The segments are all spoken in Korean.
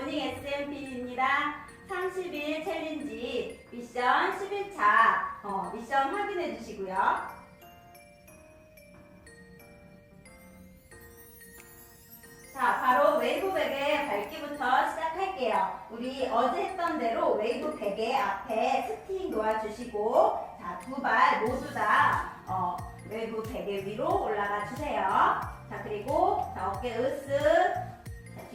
모닝 SMP입니다. 30일 챌린지 미션 11차 어, 미션 확인해 주시고요. 자, 바로 웨이브 베개 밟기부터 시작할게요. 우리 어제 했던 대로 웨이브 베개 앞에 스틱 놓아주시고, 자, 두 발 모두 다 어, 웨이브 베개 위로 올라가 주세요. 자, 그리고 자, 어깨 으쓱, 자,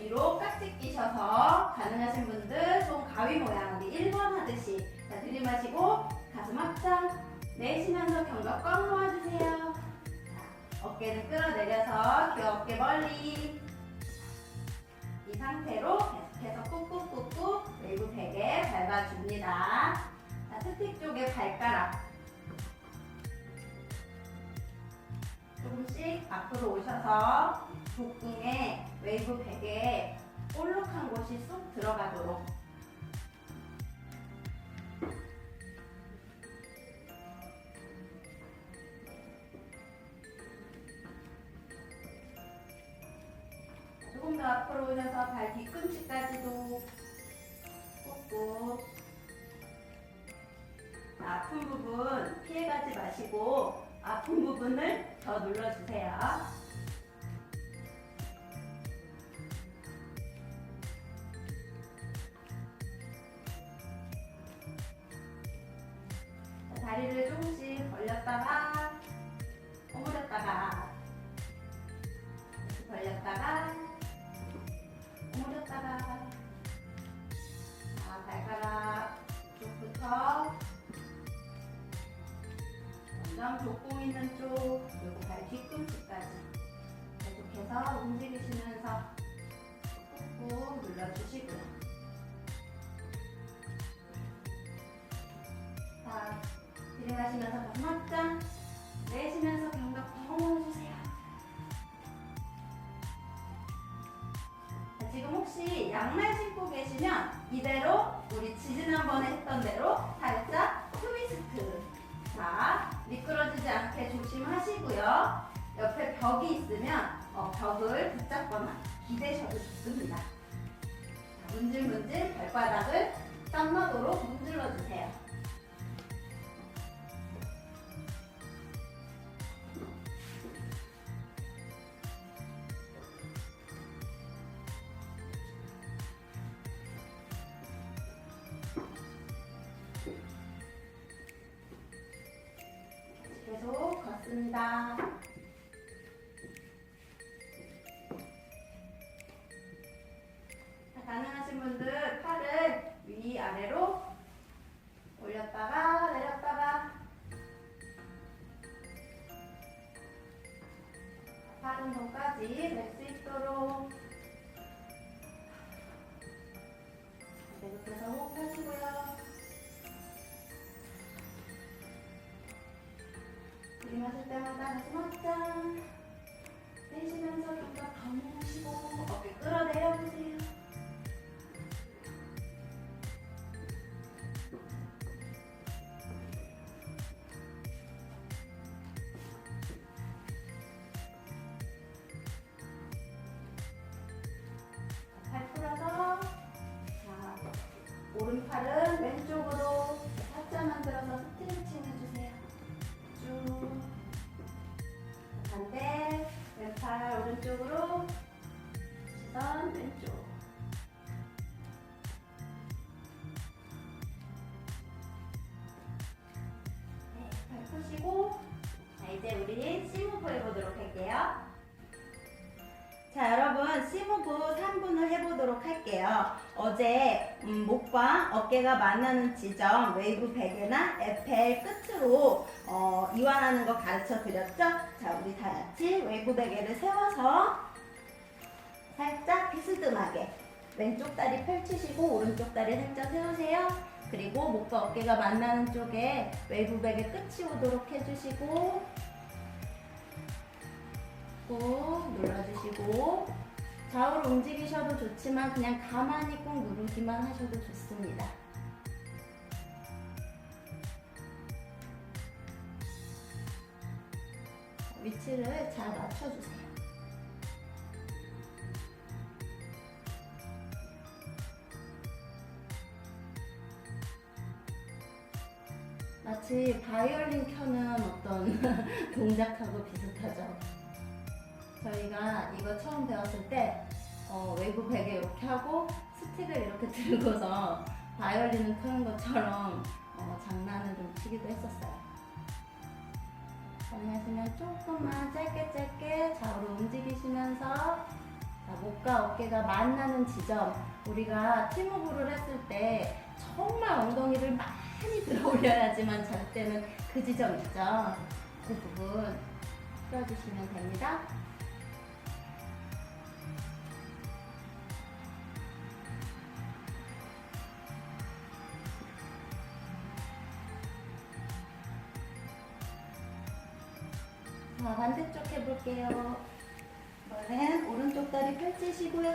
뒤로 깍지 끼셔서 가능하신 분들 손 가위 모양 우리 1번 하듯이 자, 들이마시고 가슴 확장 내쉬면서 견갑 꽉 모아주세요. 자, 어깨는 끌어내려서 귀 어깨 멀리 이 상태로 계속해서 꾹꾹꾹꾹 베개 밟아줍니다. 자, 스틱 쪽에 발가락 조금씩 앞으로 오셔서 복궁에 웨이브 베개에 볼록한 곳이 쏙 들어가도록 조금 더 앞으로 오셔서 발 뒤꿈치까지도 자, 아픈 부분 피해가지 마시고 아픈 부분을 더 눌러주세요. 벌렸다가 오므렸다가 벌렸다가 오므렸다가 자, 발가락 쪽부터 점점 족공 있는 쪽 계속 걷습니다. 자, 가능하신 분들 팔을 위아래로 올렸다가 내렸다가 팔 운동까지 들이마실 때마다 가슴 확장 어깨가 만나는 지점 웨이브 베개나 에펠 끝으로 어, 이완하는 거 가르쳐 드렸죠? 자, 우리 다 같이 웨이브 베개를 세워서 살짝 비스듬하게 왼쪽 다리 펼치시고 오른쪽 다리 살짝 세우세요. 그리고 목과 어깨가 만나는 쪽에 웨이브 베개 끝이 오도록 해주시고 꾹 눌러주시고 좌우로 움직이셔도 좋지만 그냥 가만히 꾹 누르기만 하셔도 좋습니다. 위치를 잘 맞춰주세요. 마치 바이올린 켜는 어떤 동작하고 비슷하죠. 저희가 이거 처음 배웠을 때 어, 외부 베개 이렇게 하고 스틱을 이렇게 들고서 바이올린을 켜는 것처럼 어, 장난을 좀 치기도 했었어요. 가능하시면 조금만 짧게 짧게 좌우로 움직이시면서 자, 목과 어깨가 만나는 지점. 우리가 팀워크를 했을 때 정말 엉덩이를 많이 들어 올려야지만 잘 때는 그 지점 있죠? 그 부분. 풀어주시면 됩니다 자 반대쪽 해볼게요 이번엔 오른쪽 다리 펼치시고요.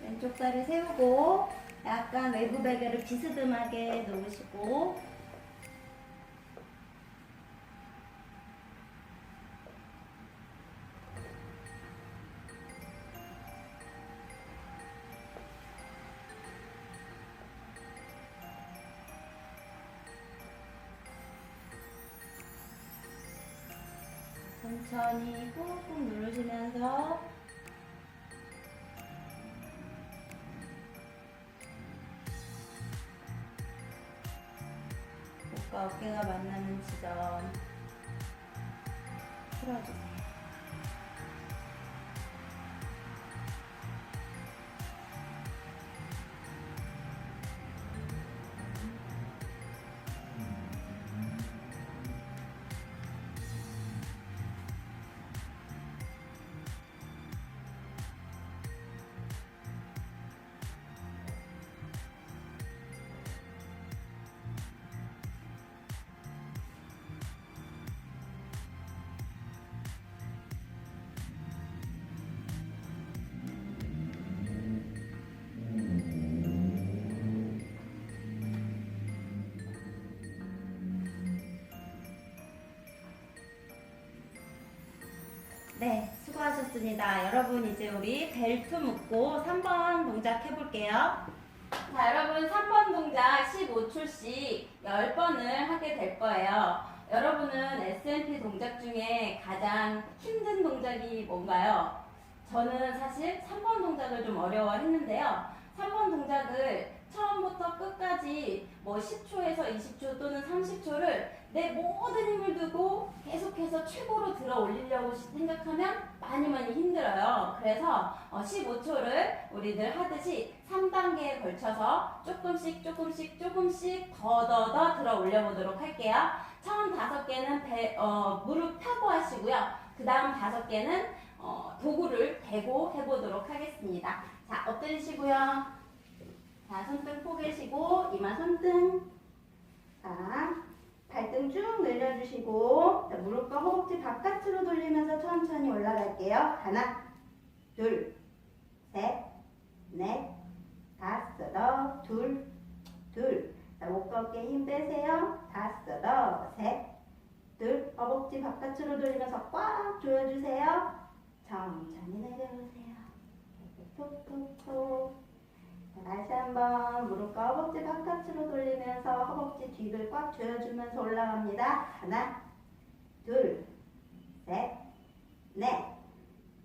왼쪽 다리 세우고 약간 외부 베개를 비스듬하게 놓으시고 천천히 꾹꾹 누르시면서 목과 어깨가 만나는 지점 풀어주세요. 네, 수고하셨습니다. 여러분 이제 우리 벨트 묶고 3번 동작 해볼게요. 자, 여러분 3번 동작 15초씩 10번을 하게 될 거예요. 여러분은 SMP 동작 중에 가장 힘든 동작이 뭔가요? 저는 사실 3번 동작을 좀 어려워했는데요. 3번 동작을 처음부터 끝까지 뭐 10초에서 20초 또는 30초를 내 모든 힘을 두고 계속해서 최고로 들어 올리려고 생각하면 많이 많이 힘들어요. 그래서 15초를 우리들 하듯이 3단계에 걸쳐서 조금씩 조금씩 조금씩 더 더 더 들어 올려보도록 할게요. 처음 다섯 개는 배, 어, 무릎 펴고 하시고요. 그 다음 다섯 개는 어, 도구를 대고 해보도록 하겠습니다. 자, 엎드리시고요. 자, 손등 포개시고 이마 손등. 자, 발등 쭉 늘려주시고 자, 무릎과 허벅지 바깥으로 돌리면서 천천히 올라갈게요. 하나, 둘, 셋, 넷, 다섯, 여덟, 둘, 둘. 자, 목과 어깨 힘 빼세요. 다섯, 여덟, 셋, 둘. 허벅지 바깥으로 돌리면서 꽉 조여주세요. 천천히 내려오세요. 톡톡톡. 자, 다시 한번 무릎과 허벅지 바깥으로 돌리면서 허벅지 뒤를 꽉 조여주면서 올라갑니다. 하나, 둘, 셋, 넷,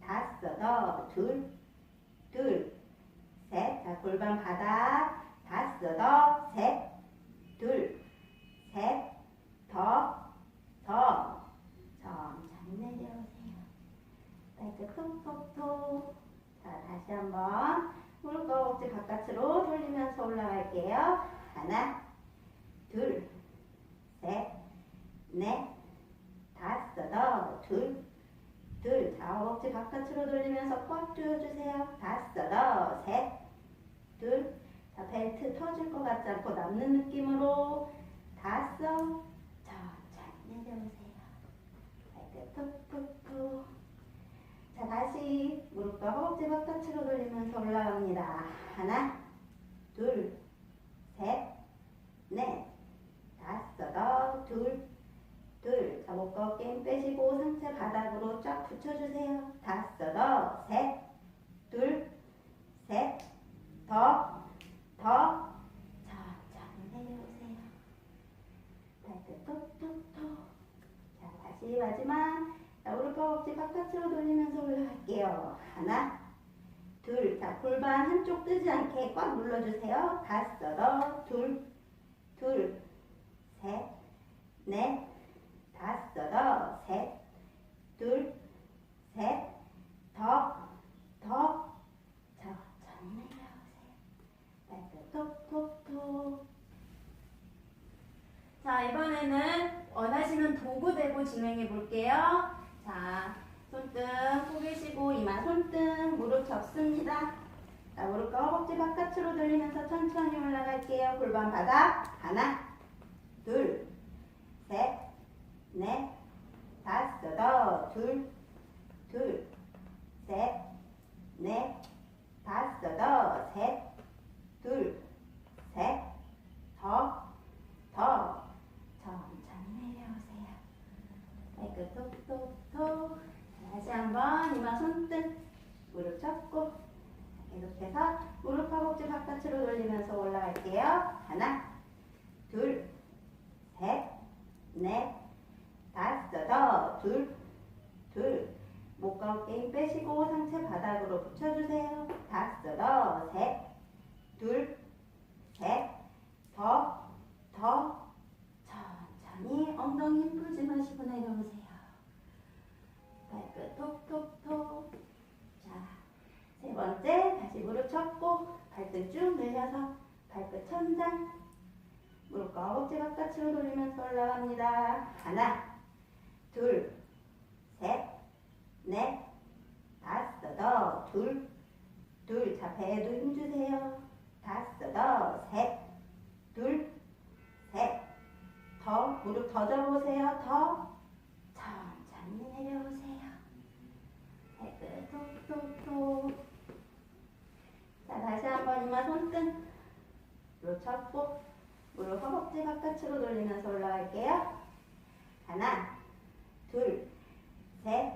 다섯, 여덟, 둘, 둘, 셋. 자, 골반 바닥. 다섯, 여덟, 셋, 둘, 셋, 더, 더. 천천히 내려오세요. 발끝 톡톡톡. 자, 다시 한번. 무릎과 허벅지 바깥으로 돌리면서 올라갈게요. 하나, 둘, 셋, 넷, 다섯, 여덟, 둘, 둘. 자, 허벅지 바깥으로 돌리면서 꽉 조여주세요. 다섯, 여덟, 셋, 둘. 자, 벨트 터질 것 같지 않고 남는 느낌으로 다섯. 천천히 내려오세요. 발끝 푹푹푹. 똑같이 무릎과 허벅지 바깥으로 돌리면서 올라갑니다. 하나, 둘, 셋, 넷, 다섯, 둘, 둘. 자, 목과 어깨 힘 빼시고 상체 바닥으로 쫙 붙여주세요. 다섯, 셋, 둘, 셋, 더, 더. 마지막. 바깥으로 돌리면서 올라갈게요. 하나, 둘. 자, 골반 한쪽 뜨지 않게 꽉 눌러주세요. 다섯, 더, 둘, 둘, 셋, 넷, 다섯, 더, 셋, 둘, 셋, 더, 더. 천천히 내려오세요. 발끝 톡톡톡. 자, 이번에는 원하시는 도구 대고 진행해 볼게요. 자, 손등 포개시고 이마 손등 무릎 접습니다. 자, 무릎과 허벅지 바깥으로 돌리면서 천천히 올라갈게요. 골반 바닥 하나, 둘, 셋, 넷, 다섯, 둘, 셋, 넷, 다섯, 더, 셋, 둘, 셋, 더, 더. 천천히 내려오세요. 발끝 톡톡톡. 다시 한번 이마 손등 무릎 접고 계속해서 무릎 허벅지 바깥으로 돌리면서 올라갈게요. 하나, 둘, 셋, 넷, 다섯, 더, 둘, 둘. 목과 어깨 힘 빼시고 상체 바닥으로 붙여주세요. 다섯, 더, 셋, 둘, 셋, 더, 더. 천천히 엉덩이 힘 풀지 마시고 내려오세요. 발끝 톡톡톡. 자, 세 번째 다시 무릎 접고 발등 쭉 늘려서 발끝 천장. 무릎과 허벅지 바깥으로 돌리면서 올라갑니다. 하나, 둘, 셋, 넷, 다섯, 더, 둘, 둘. 자, 배에도 힘 주세요. 다섯, 더, 셋, 둘, 셋. 더 무릎 더 접으세요. 더 천천히 내려오세요. 발끝 톡톡톡. 자 다시 한번 이마 손등 무릎 허벅지 바깥으로 돌리면서 올라갈게요. 하나, 둘, 셋,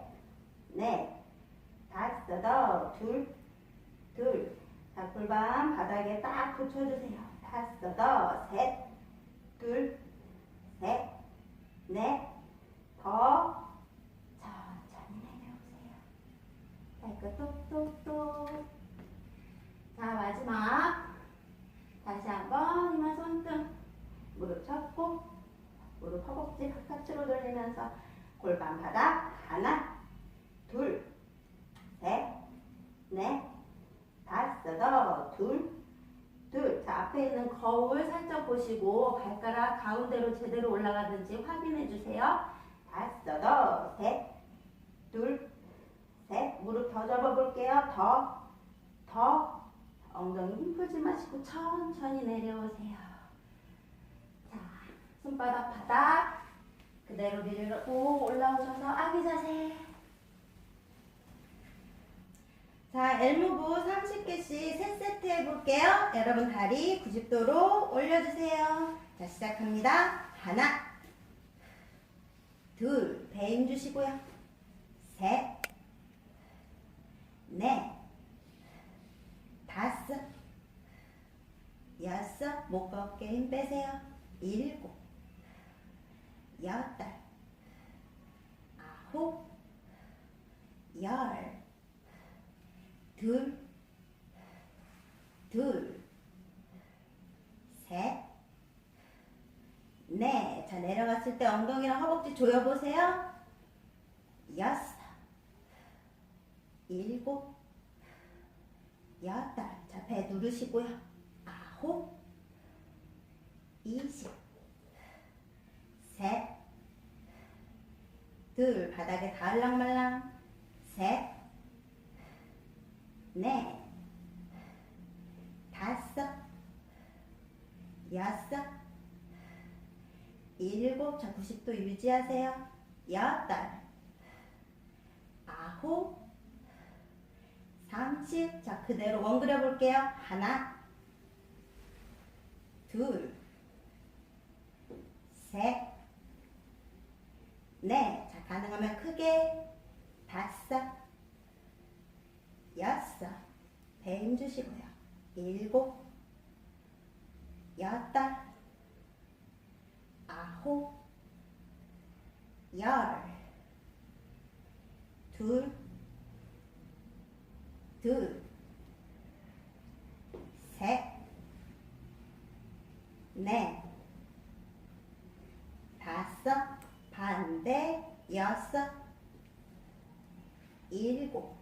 넷, 다섯, 더, 둘, 둘. 자 골반 바닥에 딱 붙여주세요. 다섯, 더, 셋, 둘. 셋, 넷, 더 천천히 내려오세요. 발끝 똑똑똑. 자 마지막 다시 한번 이마 손등 무릎 접고 무릎 허벅지 바깥으로 돌리면서 골반 바닥 하나, 둘, 셋, 넷, 다섯, 더, 둘, 둘. 자, 앞에 있는 거울 살짝 보시고 발가락 가운데로 제대로 올라가는지 확인해 주세요. 다섯, 더, 셋, 둘, 셋. 무릎 더 접어 볼게요. 더, 더. 마시고 천천히 내려오세요. 자, 손바닥 바닥 그대로 밀고 올라오셔서 아기 자세. 자, 엘무브 30개씩 3세트 해볼게요. 여러분 다리 90도로 올려주세요. 자, 시작합니다. 하나, 둘, 배 힘 주시고요. 셋, 넷, 다섯, 여섯, 목과 어깨 힘 빼세요. 일곱, 여덟, 아홉, 열, 둘, 둘, 셋, 넷. 자, 내려갔을 때 엉덩이랑 허벅지 조여보세요. 여섯, 일곱, 여덟. 자, 배 누르시고요. 아홉, 이십, 셋, 둘. 바닥에 가을랑말랑. 셋, 넷, 다섯, 여섯, 일곱, 자 90도 유지하세요. 여덟, 아홉, 삼십, 자 그대로 원 그려 볼게요. 하나, 둘, 셋, 넷, 자 가능하면 크게 다섯, 여섯, 배 힘주시고요. 일곱, 여덟, 아홉, 열, 둘, 둘, 셋, 넷, 다섯, 반대, 여섯, 일곱,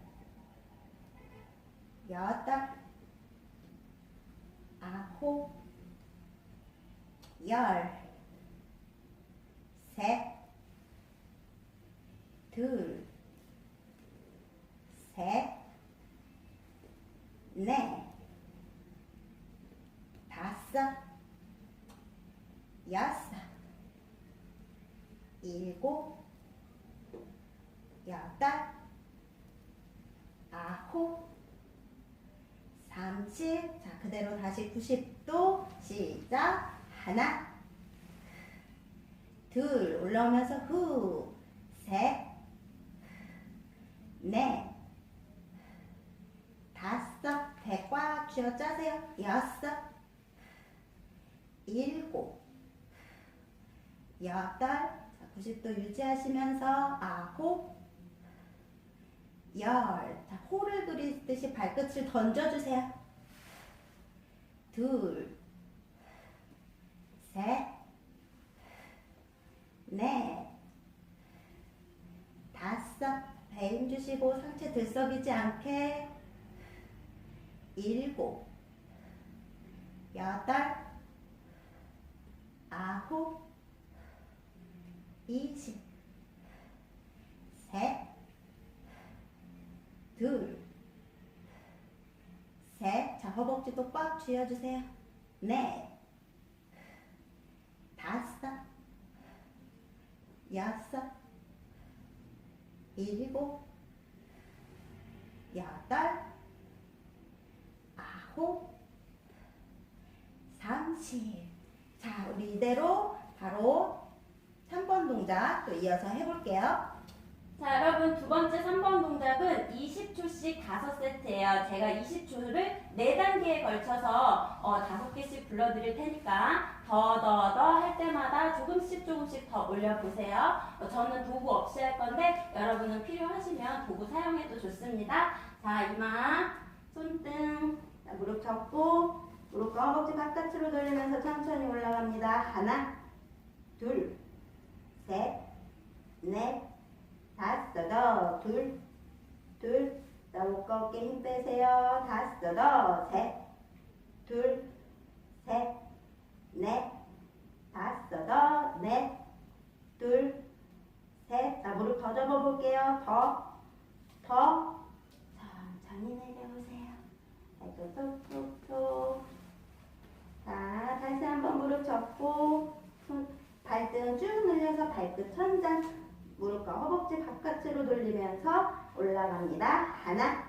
여덟, 아홉, 열, 셋, 둘, 셋, 넷, 다섯, 여섯, 일곱, 여덟, 아홉, 삼십. 자, 그대로 다시 90도 시작. 하나, 둘, 올라오면서 후, 셋, 넷, 다섯, 배꽉 쥐어 짜세요. 여섯, 일곱, 여덟, 자, 90도 유지하시면서 아홉, 열. 자, 호를 그리듯이 발끝을 던져주세요. 둘, 셋, 넷, 다섯, 배 힘 주시고 상체 들썩이지 않게. 일곱, 여덟, 아홉, 이십, 셋, 둘, 셋, 자 허벅지도 꽉 쥐어주세요. 넷, 다섯, 여섯, 일곱, 여덟, 아홉, 삼십. 자, 우리 이대로 바로 3번 동작 또 이어서 해볼게요. 자, 여러분 두 번째 3번 동작은 20초씩 5세트예요. 제가 20초를 4단계에 걸쳐서 어, 5개씩 불러드릴 테니까 더 더 더 할 때마다 조금씩 조금씩 더 올려보세요. 어, 저는 도구 없이 할 건데 여러분은 필요하시면 도구 사용해도 좋습니다. 자, 이마, 손등, 자, 무릎 접고 무릎과 허벅지 바깥으로 돌리면서 천천히 올라갑니다. 하나, 둘, 셋, 넷, 다섯, 더, 둘, 둘, 자, 목과 어깨 힘 빼세요. 다섯, 더, 셋, 둘, 셋, 넷, 다섯, 더, 넷, 둘, 셋, 자, 무릎 더 접어볼게요. 더, 더, 천천히 내려오세요. 아이고, 톡톡톡. 자, 다시 한번 무릎 접고, 손, 발등 쭉 늘려서 발끝 천장, 무릎과 허벅지 바깥으로 돌리면서 올라갑니다. 하나,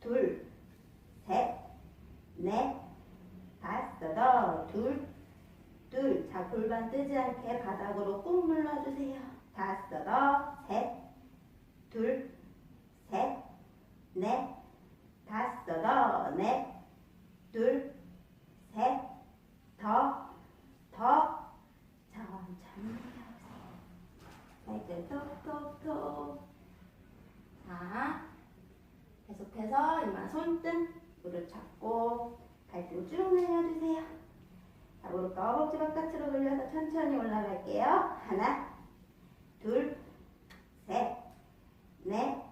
둘, 셋, 넷, 다섯, 더, 둘, 둘. 자, 골반 뜨지 않게 바닥으로 꾹 눌러주세요. 다섯, 더, 셋, 둘, 셋, 넷, 다섯, 더, 넷, 둘, 셋, 더, 더, 발끝 톡톡톡. 자, 계속해서 이마 손등, 무릎 잡고, 발등 쭉 내려주세요. 자, 무릎과 허벅지 바깥으로 돌려서 천천히 올라갈게요. 하나, 둘, 셋, 넷,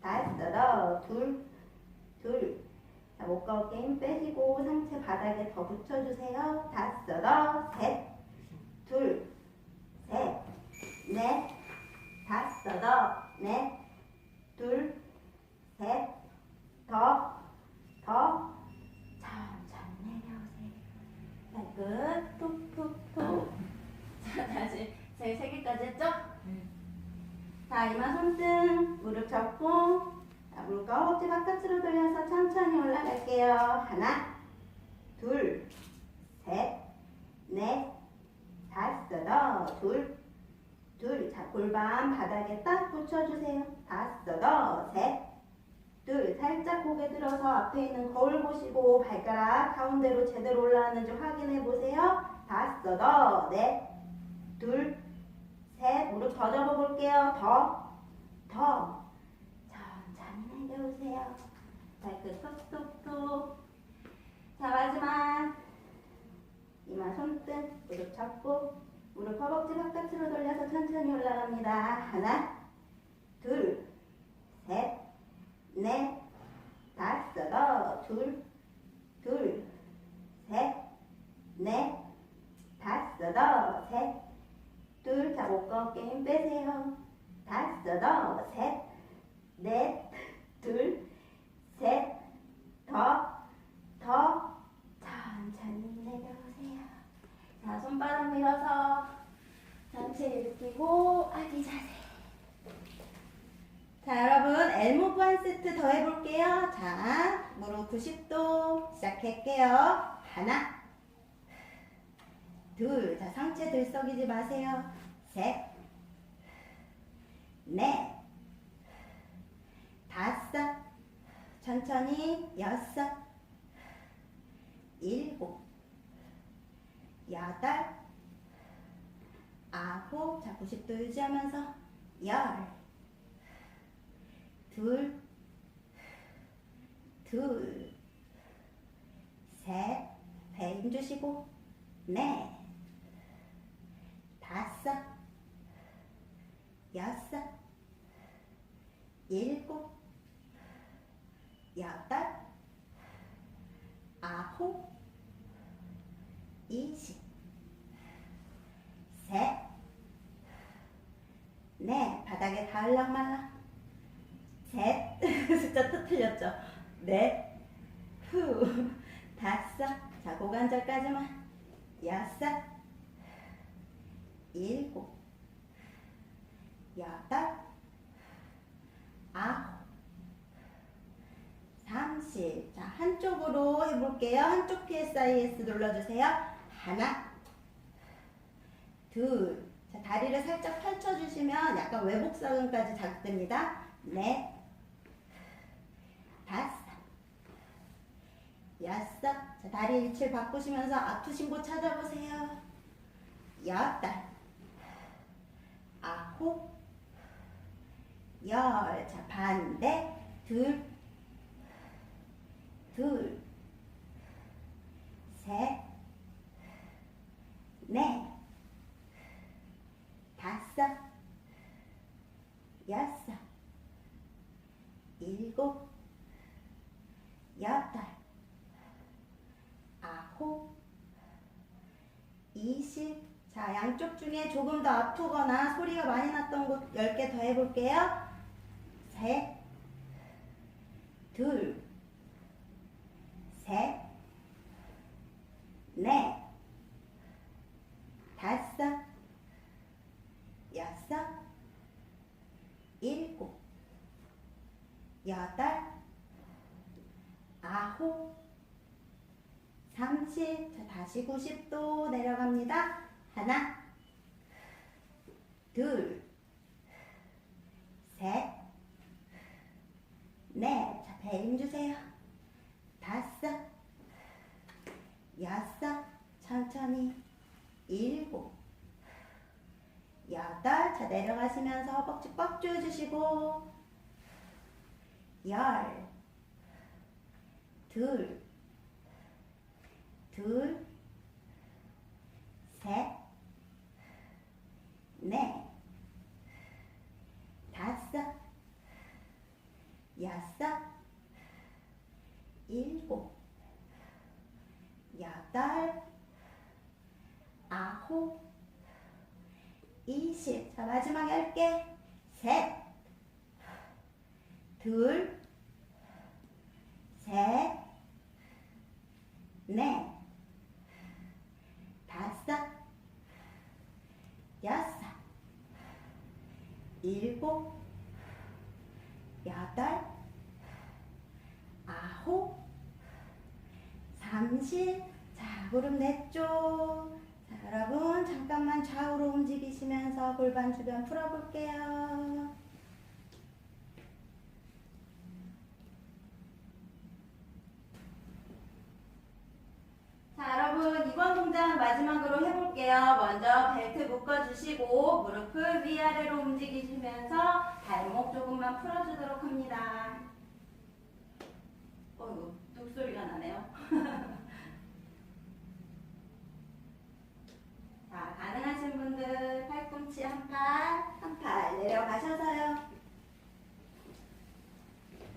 다섯, 더, 둘, 둘. 자, 목과 어깨 힘 빼시고 상체 바닥에 더 붙여주세요. 다섯, 더, 셋, 둘, 셋, 넷, 다섯, 더, 넷, 둘, 셋, 더, 더, 천천히 내려오세요. 발끝. 톡톡톡. 자, 다시 저희 세 개까지 했죠? 자, 이마 손등, 무릎 접고, 자, 무릎과 허벅지 바깥으로 돌려서 천천히 올라갈게요. 하나, 둘, 셋, 넷, 다섯, 더, 둘, 둘. 자, 골반 바닥에 딱 붙여주세요. 다섯, 더, 셋, 둘. 살짝 고개 들어서 앞에 있는 거울 보시고 발가락 가운데로 제대로 올라왔는지 확인해 보세요. 다섯, 더, 넷, 둘, 셋. 무릎 더 접어볼게요. 더, 더, 많이 내려오세요. 발끝 톡톡톡. 자, 마지막. 이마 손등, 무릎 잡고, 무릎 바깥으로 돌려서 천천히 올라갑니다. 하나, 둘, 셋, 넷, 다섯, 더, 둘, 둘, 셋, 넷, 다섯, 더, 셋, 둘, 자, 목 꺾게 힘 빼세요. 다섯, 더, 셋, 넷, 둘, 셋, 더, 더, 천천히 내려오세요. 자, 손바닥 밀어서 전체 일으키고 아기 자세. 자, 여러분, 엘모브 한 세트 더 해볼게요. 자, 무릎 90도 시작할게요. 하나, 둘, 자, 상체 들썩이지 마세요. 셋, 넷, 다섯, 천천히 여섯, 일곱, 여덟, 아홉, 자 90도 유지하면서 열, 둘, 둘, 셋, 배 힘 주시고 넷, 다섯, 여섯, 일곱, 여덟, 아홉, 이십, 셋, 넷, 바닥에 닿을랑말랑, 셋, 숫자 또 틀렸죠? 넷, 후, 다섯, 자 고관절까지만, 여섯, 일곱, 여덟, 아홉, 삼십. 자, 한쪽으로 해볼게요. 한쪽 PSIS 눌러주세요. 하나, 둘. 자, 다리를 살짝 펼쳐주시면 약간 외복사근까지 자극됩니다. 넷, 다섯, 여섯. 자, 다리 위치를 바꾸시면서 아프신 곳 찾아보세요. 여덟, 아홉, 열. 자, 반대. 둘, 둘, 셋, 넷, 다섯, 여섯, 일곱, 여덟, 아홉, 이십. 자, 양쪽 중에 조금 더 아프거나 소리가 많이 났던 곳 10개 더 해볼게요. 셋, 둘, 셋, 넷, 다섯, 여섯, 일곱, 여덟, 아홉, 삼십. 자, 다시 90도 내려갑니다. 하나, 둘, 셋, 넷. 자, 배 힘주세요. 다섯, 여섯, 천천히, 일곱, 여덟, 자 내려가시면서 허벅지 꽉 조여주시고, 열, 둘, 둘, 셋, 넷, 다섯, 여섯, 일곱, 여덟, 아홉, 이십. 자, 마지막 열 개. 셋, 둘, 셋, 넷, 다섯, 일곱, 여덟, 아홉, 삼십. 자, 무릎 냈죠. 자, 여러분 잠깐만 좌우로 움직이시면서 골반 주변 풀어볼게요. 자, 여러분 이번 동작 마지막으로 해볼게요. 움직이시면서 발목 조금만 풀어주도록 합니다. 어이구, 뚝소리가 나네요. 자, 가능하신 분들 팔꿈치 한 팔, 한 팔 내려가셔서요.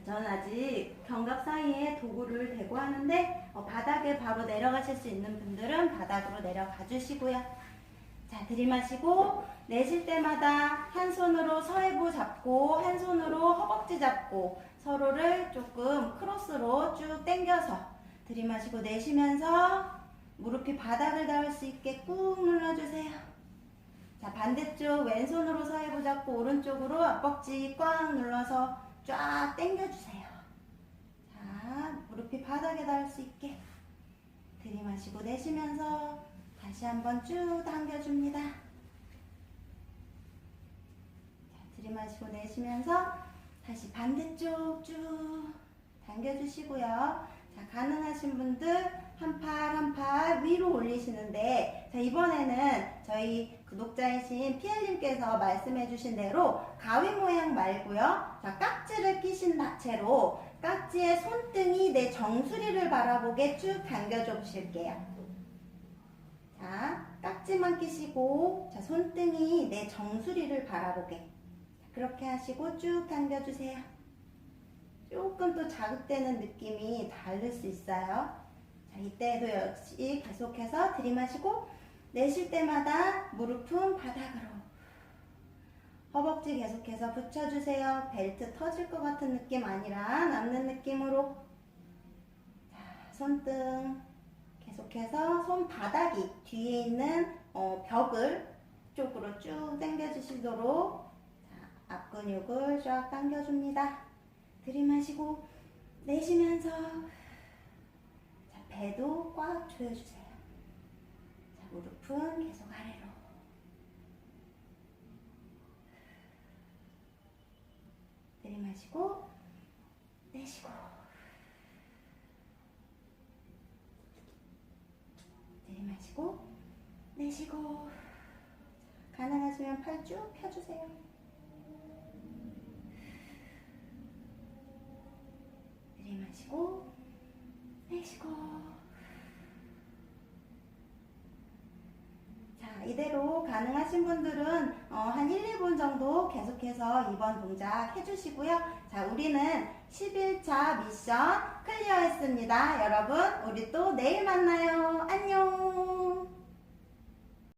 저는 아직 견갑 사이에 도구를 대고 하는데 어, 바닥에 바로 내려가실 수 있는 분들은 바닥으로 내려가 주시고요. 자, 들이마시고 내쉴 때마다 한 손으로 서해부 잡고 한 손으로 허벅지 잡고 서로를 조금 크로스로 쭉 당겨서 들이마시고 내쉬면서 무릎이 바닥을 닿을 수 있게 꾹 눌러주세요. 자, 반대쪽 왼손으로 서해부 잡고 오른쪽으로 앞벅지 꽉 눌러서 쫙 당겨주세요. 자, 무릎이 바닥에 닿을 수 있게 들이마시고 내쉬면서 다시 한번 쭉 당겨줍니다. 자, 들이마시고 내쉬면서 다시 반대쪽 쭉 당겨주시고요. 자, 가능하신 분들 한 팔 한 팔 위로 올리시는데 자, 이번에는 저희 구독자이신 피엘님께서 말씀해주신 대로 가위 모양 말고요. 자, 깍지를 끼신 채로 깍지의 손등이 내 정수리를 바라보게 쭉 당겨줘 주실게요. 자, 깍지만 끼시고, 자, 손등이 내 정수리를 바라보게. 자, 그렇게 하시고 쭉 당겨주세요. 조금 또 자극되는 느낌이 다를 수 있어요. 자, 이때도 역시 계속해서 들이마시고, 내쉴 때마다 무릎은 바닥으로. 허벅지 계속해서 붙여주세요. 벨트 터질 것 같은 느낌 아니라 남는 느낌으로. 자, 손등. 계속해서 손바닥이 뒤에 있는 어, 벽을 쪽으로 쭉 당겨주시도록 자, 앞 근육을 쫙 당겨줍니다. 들이마시고 내쉬면서 자, 배도 꽉 조여주세요. 자, 무릎은 계속 아래로. 들이마시고 내쉬고 들이마시고 내쉬고 가능하시면 팔 쭉 펴주세요. 들이마시고 내쉬고 자 이대로 가능하신 분들은 어, 한 1, 2분 정도 계속해서 이번 동작 해주시고요. 자 우리는 11차 미션 클리어 했습니다. 여러분 우리 또 내일 만나요. 안녕